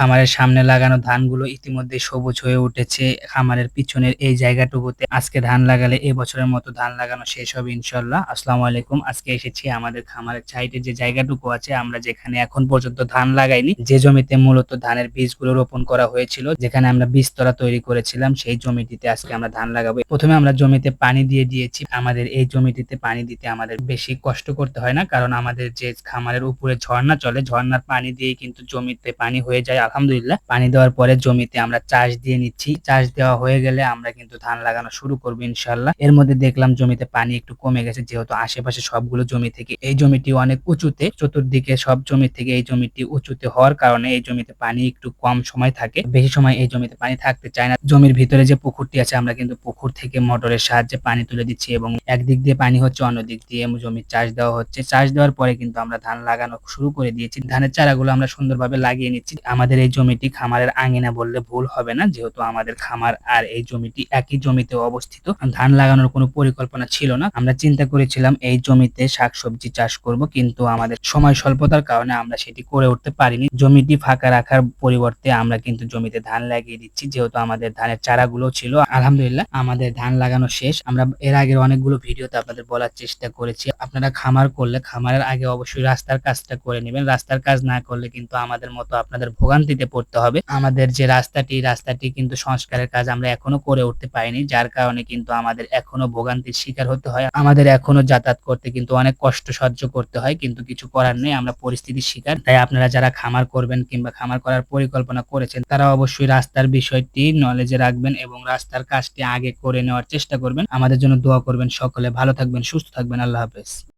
খামারের সামনে লাগানো ধানগুলো ইতিমধ্যে সবুজ হয়ে উঠেছে। খামারের পিছনের এই জায়গাটুকুতে আজকে ধান লাগালে এই বছরের মতো ধান লাগানো শেষ হবে ইনশাল্লাহ আসসালামু আলাইকুম। আজকে এসেছি আমাদের খামারের সাইডে যে জায়গাটুকু আছে, আমরা যেখানে এখন পর্যন্ত ধান লাগাইনি, যে জমিতে মূলত ধানের বীজগুলো রোপণ করা হয়েছিল, যেখানে আমরা বীজতলা তৈরি করেছিলাম, সেই জমিটিতে আজকে আমরা ধান লাগাবো। প্রথমে আমরা জমিতে পানি দিয়ে দিয়েছি। আমাদের এই জমিটিতে পানি দিতে আমাদের বেশি কষ্ট করতে হয় না, কারণ আমাদের যে খামারের উপরে ঝর্ণা চলে, ঝর্ণার পানি দিয়ে কিন্তু জমিতে পানি হয়ে যায়। আলহামদুলিল্লাহ, পানি দেওয়ার পরে জমিতে আমরা চাষ দিয়ে নিচ্ছি। চাষ দেওয়া হয়ে গেলে আমরা কিন্তু ধান লাগানো শুরু করব ইনশাল্লাহ এর মধ্যে দেখলাম জমিতে পানি একটু কমে গেছে, যেহেতু আশেপাশে সবগুলো জমি থেকে এই জমিটি অনেক উঁচুতে, চতুর্দিকে সব জমি থেকে এই জমিটি উঁচুতে হওয়ার কারণে এই জমিতে পানি একটু কম সময় থাকে। বেশি সময় এই জমিতে পানি থাকতে চায় না। জমির ভিতরে যে পুকুরটি আছে, আমরা কিন্তু পুকুর থেকে মোটরের সাহায্যে পানি তুলে দিচ্ছি এবং একদিক দিয়ে পানি হচ্ছে, অন্য দিক দিয়ে জমির চাষ দেওয়া হচ্ছে। চাষ দেওয়ার পরে কিন্তু আমরা ধান লাগানো শুরু করে দিয়েছি। ধানের চারাগুলো আমরা সুন্দরভাবে লাগিয়ে নিচ্ছি। আমাদের এই জমিটি খামারের আঙিনা বললে ভুল হবে না। যেহেতু আমাদের খামার আর এই জমিটি একই জমিতে অবস্থিত, ধান লাগানোর কোনো পরিকল্পনা ছিল না। আমরা চিন্তা করেছিলাম, এই জমিতে শাকসবজি চাষ করব, কিন্তু আমাদের সময় স্বল্পতার কারণে আমরা সেটি করে উঠতে পারিনি। জমিটি ফাঁকা রাখার পরিবর্তে আমরা কিন্তু জমিতে ধান লাগিয়ে দিচ্ছি, যেহেতু আমাদের ধানের চারাগুলো ছিল। আলহামদুলিল্লাহ, আমাদের ধান লাগানো শেষ। আমরা এর আগের অনেকগুলো ভিডিওতে আপনাদের বলার চেষ্টা করেছি। আপনারা খামার করলে, খামারের আগে অবশ্যই রাস্তার কাজটা করে নেবেন। রাস্তার কাজ না করলে কিন্তু আমাদের মতো আপনাদের ভোগান্তিতে পড়তে হবে। আমাদের যে রাস্তাটি রাস্তাটি কিন্তু সংস্কারের কাজ আমরা এখনও করে উঠতে পারিনি, যার কারণে কিন্তু আমাদের এখনও ভোগান্তির শিকার হতে হয়। আমাদের এখনও যাতায়াত করতে কিন্তু অনেক কষ্ট সহ্য করতে হয়, কিন্তু কিছু করার নেই, আমরা পরিস্থিতির শিকার। তাই আপনারা যারা খামার করবেন কিংবা খামার করার পরিকল্পনা করেছেন, তারা অবশ্যই রাস্তার বিষয়টি নলেজে রাখবেন এবং রাস্তার কাজটি আগে করে নেওয়ার চেষ্টা করবেন। আমাদের জন্য দোয়া করবেন সকলে। ভালো থাকবেন, সুস্থ থাকবেন। আল্লাহ হাফেজ।